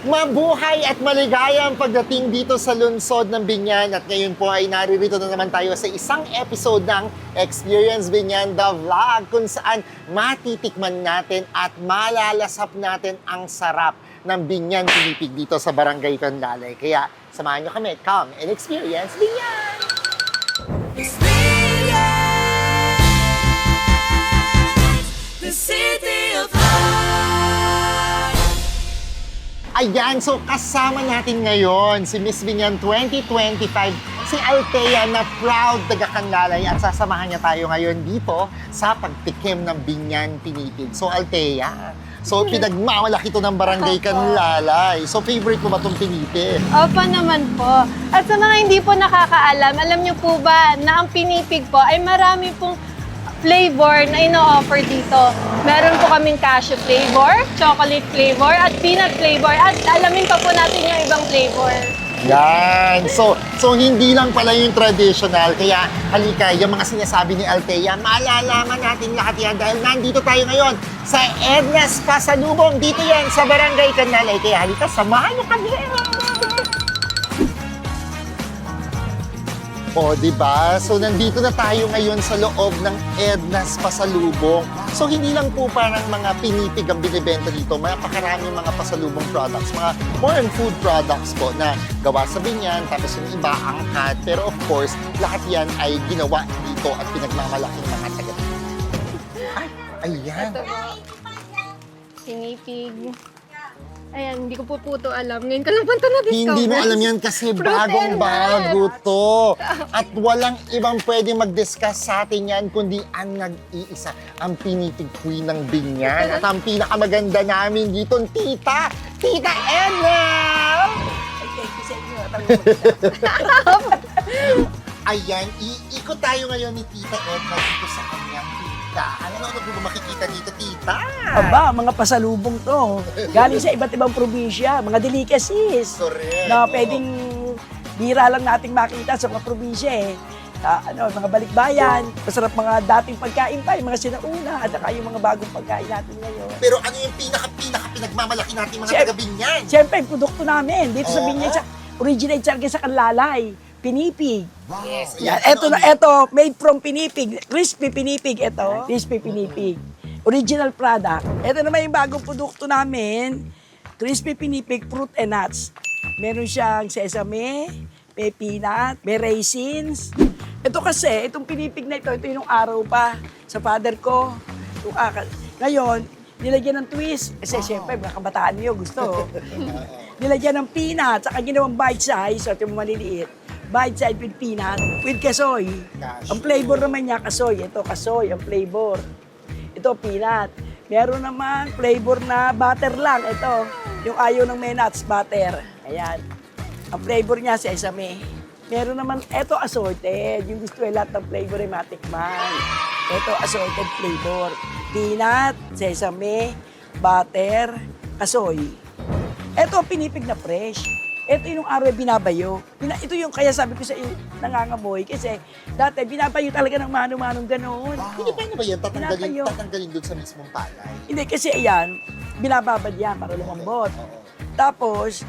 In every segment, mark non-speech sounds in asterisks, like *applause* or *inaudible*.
Mabuhay at maligayang pagdating dito sa lungsod ng Binyan at ngayon po ay naririto na naman tayo sa isang episode ng Experience Binyan The Vlog kung saan matitikman natin at malalasap natin ang sarap ng Binyan Pinipig dito sa Barangay Canlalay. Kaya samahan nyo kami, come and experience Binyan! Ayan, so kasama natin ngayon si Miss Binyan 2025, si Althea na proud taga-Canlalay at sasamahan niya tayo ngayon dito sa pagtikim ng Binyan Pinipig. So Althea, so pinagmamalaki to ng Barangay Opo. Canlalay. So favorite mo ba itong pinipig? Opo naman po. At sa mga hindi po nakakaalam, alam niyo po ba na ang pinipig po ay marami pong flavor na ino-offer dito. Meron po kaming cashew flavor, chocolate flavor, at peanut flavor. At alamin pa po natin yung ibang flavor. Yan. So, so hindi lang pala yung traditional. Kaya halika, yung mga sinasabi ni Althea, malalaman natin lahat yan dahil nandito tayo ngayon sa Edna's Pasalubong. Dito yan sa Barangay Canlalay. Kaya halika, samahan niyo kami. O, di ba? So, nandito na tayo ngayon sa loob ng Edna's Pasalubong. So, hindi lang po parang mga pinipig ang binibenta dito. Mapakaraming mga pasalubong products, mga more on food products po na gawa sa binyan, tapos yung iba angkat. Pero of course, lahat yan ay ginawa dito at pinagmamalaki ng mga taga Ay, ayan. Pinipig. Ayan, hindi ko po po ito alam. Ngayon ko lang po ito na-discover. Hindi mo alam yan kasi Fruit bagong and bago nuts. to. At walang ibang pwede mag-discuss sa atin yan kundi ang nag-iisa, ang pinitig queen ng binyan. At ang pinakamaganda namin dito, tita, tita Edna! Thank you sa inyo. *laughs* Ayan, iikot tayo ngayon ni tita Edna dito sa tindahan. Ano ano ba makikita dito, tita? Aba, mga pasalubong to. Galing sa iba't ibang probinsya, mga delicacies. Correct. Na pwedeng bira lang nating makita sa mga probinsya eh. Ah, ano, mga balikbayan, masarap mga dating pagkain pa, yung mga sinauna, at saka yung mga bagong pagkain natin ngayon. Pero ano yung pinaka-pinaka pinagmamalaki natin mga Siyem- taga-binyan? Siyempre, yung produkto namin, dito sa Oo. Binyan, sa, originate talaga sa Kanlalay, pinipig. Yes. Yan, eto na, eto, made from pinipig. Crispy pinipig, ito. Crispy pinipig. Original product. Ito naman yung bagong produkto namin. Crispy pinipig, fruit and nuts. Meron siyang sesame, may peanut, may raisins. Ito kasi, itong pinipig na ito, ito yung araw pa sa father ko. Yung kaka- Ngayon, nilagyan ng twist. Kasi syempre, mga kabataan niyo gusto. *laughs* nilagyan ng peanut, saka ginawang bite size, so ito yung maliliit. Bite size with peanut, with kasoy. Cashew. Ang flavor naman niya, kasoy. Ito, kasoy, ang flavor. Ito, peanut. Meron naman flavor na butter lang. Ito, yung ayaw ng may nuts, butter. Ayan. Ang flavor niya, sesame. Meron naman, ito assorted. Yung gusto ay lahat ng flavor ay matikman. Ito, assorted flavor. Peanut, sesame, butter, kasoy. Ito pinipig na fresh. Ito yung araw binabayo. Bina, ito yung kaya sabi ko sa iyo, nangangamoy. Kasi dati binabayo talaga ng mano-manong gano'n. Hindi paano ba yan? Tatanggalin, Pinapayo. tatanggalin doon sa mismong palay. Hindi kasi ayan, binababad yan para lumambot. Oo. Tapos,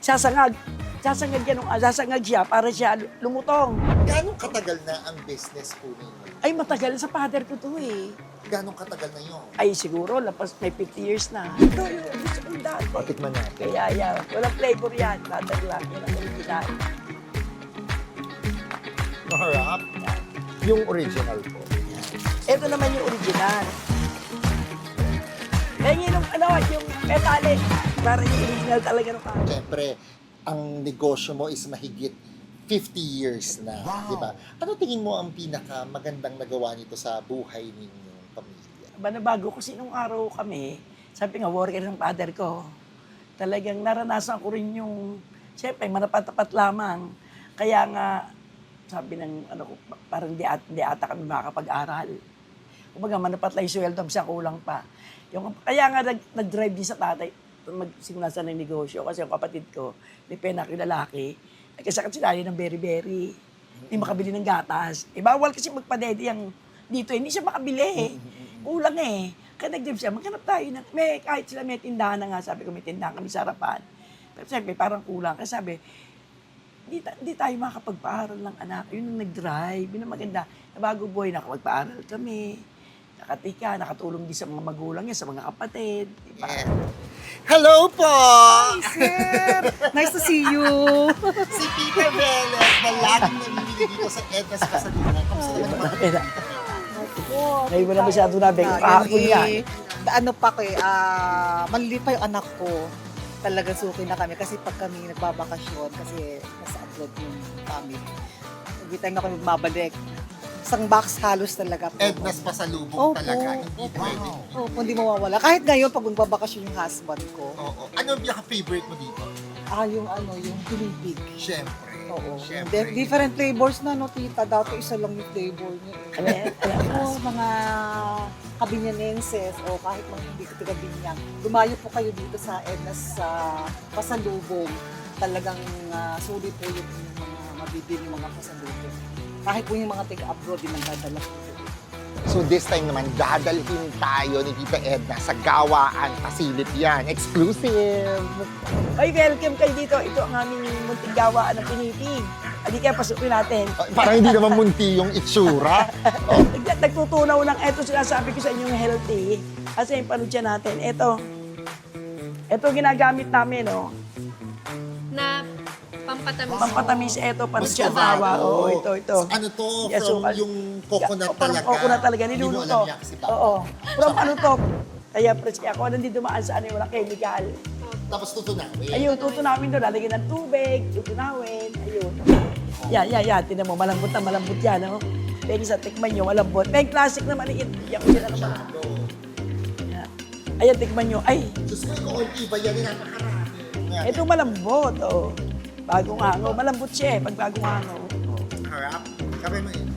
sasangag. Sasangag yan, ah, sasangag siya para siya lumutong. Gano'ng katagal na ang business po ninyo? Ay, matagal sa father ko to eh. Gano'ng katagal na yun? Ay, siguro, lapas may 50 years na. Ito yung gusto kong dati. Patikman natin. Kaya yan, walang flavor yan. Butter lang, yan ang original. Maharap. Yung original po. Ito naman yung original. Kaya yung ano, yung metallic. Para yung original talaga ng pare. Siyempre, ang negosyo mo is mahigit 50 years na, di ba? Ano tingin mo ang pinaka magandang nagawa nito sa buhay ninyong pamilya? Ba na bago kasi nung araw kami, sabi nga, worker ng father ko, talagang naranasan ko rin yung, siyempre, manapat-tapat lamang. Kaya nga, sabi ng, ano ko, parang di, at, di ata kami makakapag-aral. Kumbaga, manapat lang yung sweldo, siya kulang pa. Yung, kaya nga, nag, nag-drive din sa tatay, magsimula sa ng negosyo. Kasi yung kapatid ko, may penak yung lalaki, nagkasakit sila ng berry-berry. Hindi makabili ng gatas. Eh, bawal kasi magpadede yung dito. Hindi siya makabili. Kulang eh. Kaya nag-drive siya, maghanap tayo ng, may, kahit sila may tindahan na nga, sabi ko may tindahan kami sa harapan. Pero siyempre, parang kulang. Kasi sabi, di, di tayo makakapagpaaral ng anak. Yun ang nag-drive. Yun ang maganda. Bago buhay, nakapagpaaral kami. Nakatika, nakatulong din sa mga magulang niya, sa mga kapatid. Diba? Yeah. Hello po! Sir, nice to see you. si Peter Velez na laging namimili dito sa Edna's Pasalubong. Kamusta naman? Kaya na, ngayon mo na masyado nabi. Kahapon yan. eh, ano pa ko eh, ah, maliliit pa yung anak ko. Talagang suki na kami kasi pag kami nagbabakasyon kasi nasa abroad yung family. Every time na kami babalik, isang box halos talaga po. Edna's Pasalubong Opo, talaga. Hindi pwede. Opo, hindi mawawala. Kahit ngayon pag magbabakasyon yung husband ko, Oo. Ano ang pinaka-favorite mo dito? ah, yung ano, yung pinipig. Siyempre. Oo. Siyempre. Di- different flavors na, no, tita. Dati isa lang yung flavor niya. Ano yan? Ano yan? Oo, mga kabinyanenses o kahit mga hindi ka taga Binyang, lumayo po kayo dito sa Edna's sa pasalubong. Talagang uh, sulit po yung mga mabibili mga pasalubong. Kahit po yung mga taga-abroad din ang dadala po. So this time naman, dadalhin tayo ni Tita Edna sa Gawaan Pasilip yan. Exclusive! Ay, welcome kayo dito. Ito ang aming munting gawaan ng pinipig. Hindi kaya pasukin natin. Oh, Parang hindi naman munti yung itsura. *laughs* Oh, Nag- Nagtutunaw ng eto sinasabi ko sa inyong healthy. Kasi yung panudya natin, eto. Eto ginagamit namin, no? Pampatamis. Pampatamis, eto, Mas bawa. kumbago. Oo, ito, ito. Ano to? Yes, From so, yung coconut Oh, parang talaga. Coconut talaga, Hindi mo niluluto. Oo. From ano to? Kaya fresh kaya ako nandito dumaan sa ano, walang chemical. Tapos tutunawin. Ayun, tutunawin doon, lalagyan ng tubig, tutunawin, ayun. Yan, yan, yan. Tinan mo, malambot na malambot yan, no? Pwede sa tikman nyo, malambot. May classic na maliit. Yan. Yan. Ayan, tikman nyo. Ay, Diyos ko, ikaw ang iba yan. Napakarami. Yan. ito malambot, oh. Bagong hango. Malambot siya eh, pag bagong hango. Harap. Sabi mo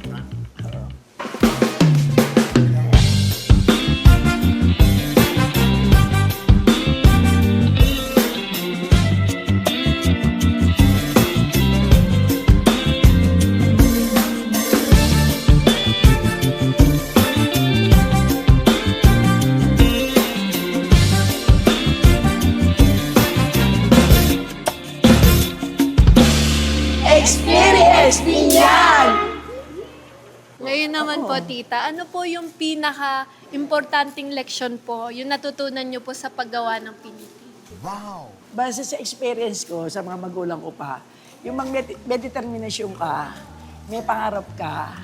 tita, ano po yung pinaka-importanting leksyon po, yung natutunan nyo po sa paggawa ng pinipig? Wow. Base sa experience ko sa mga magulang ko pa, yung mga may, may determinasyon ka, may pangarap ka,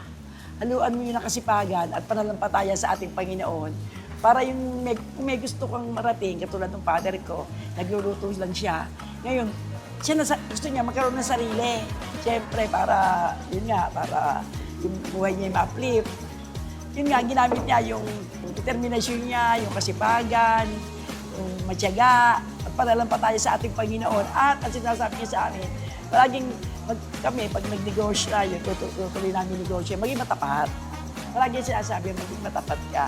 haluan mo yung nakasipagan at panalampatayan sa ating Panginoon para yung may, may gusto kang marating, katulad ng father ko, nagluluto lang siya. Ngayon, siya na, gusto niya magkaroon ng sarili. Siyempre, para, yun nga, para yung buhay niya ma-uplift. Yun nga, ginamit niya yung, determinasyon niya, yung kasipagan, yung matyaga, at panalampataya sa ating Panginoon. At ang sinasabi niya sa amin, palaging mag, kami, pag nag-negosyo tayo, tutu- tutuloy namin negosyo, maging matapat. Palagi sinasabi, maging matapat ka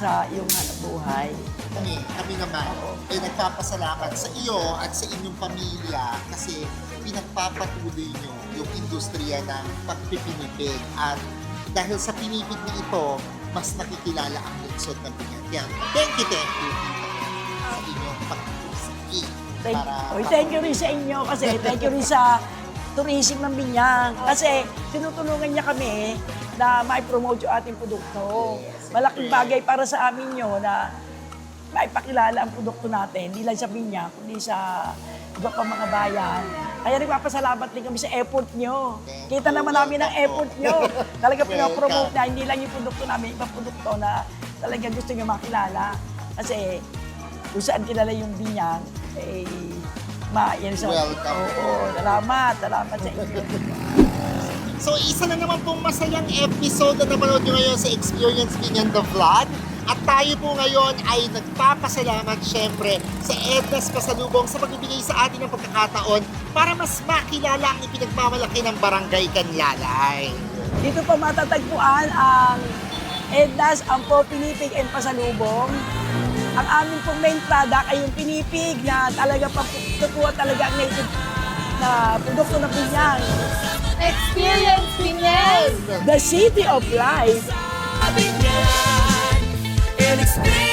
sa iyong hanap buhay. Kami, kami naman, ay nagpapasalamat sa iyo at sa inyong pamilya kasi pinagpapatuloy nyo yung industriya ng pagpipinipig at dahil sa pinipig na ito, mas nakikilala ang lungsod ng Binyan. Kaya, thank you, thank you, sa inyong pagpusiki. Thank, Para, Oy, thank you rin sa inyo kasi thank you rin sa tourism ng Binyang. Kasi tinutulungan niya kami na mai-promote yung ating produkto. Malaking bagay para sa amin yun na maipakilala ang produkto natin, hindi lang sa Binyang, kundi sa iba pa mga bayan. Kaya nagpapasalamat din kami sa effort nyo. Kita naman namin ang effort nyo. Talaga pinapromote na, hindi lang yung produkto namin, ibang produkto na talaga gusto nyo makilala. Kasi kung saan kilala yung Binyang, eh, ma, yan sa... Welcome. Oo, salamat, salamat sa inyo. So, isa na naman pong masayang episode na napanood nyo ngayon sa Experience Binyan the Vlog. At tayo po ngayon ay nagpapasalamat syempre sa Edna's Pasalubong sa pagbibigay sa atin ng pagkakataon para mas makilala ang ipinagmamalaki ng Barangay Kanlalay. Dito po matatagpuan ang Ednas, ang po pinipig and pasalubong. Ang aming pong main product ay yung pinipig na talaga pa tutuwa talaga ang native na produkto na pinyang. Experience Pinyes! The City of Life. Binyan and experience